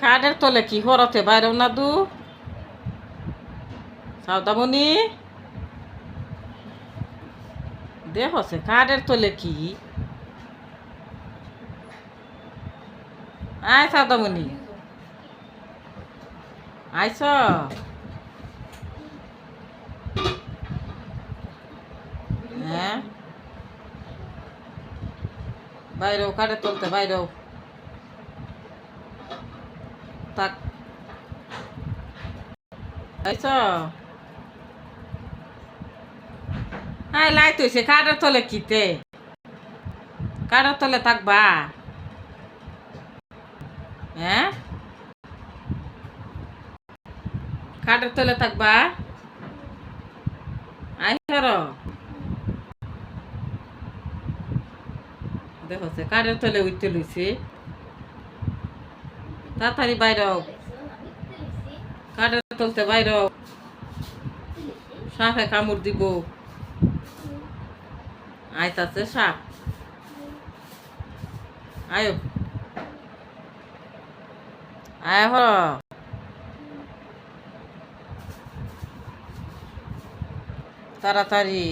কাঠের তলে কি হরতে বাইরেও না দু? সাউদামণি দেখ সে কাঠের তলে কি? আয় সাউদামণি আইস। হ্যাঁ? বাইরেও কাঠের তলতে বাইরেও আইস হ্যাঁ লাইট হয়েছে কাঠের তলে কিতে? কাঠের তলে থাকবা? হ্যাঁ? কাঠের তলে থাকবা? আইসার দেখো সে কাঠের তলে উঠতে লইছে। তাড়াতাড়ি বাইর হও। কাঠের তলতে বাইর হও। সাপে কামড় দিব। আইতাছে সাপ। আয়ো। আয় হ। তাড়াতাড়ি।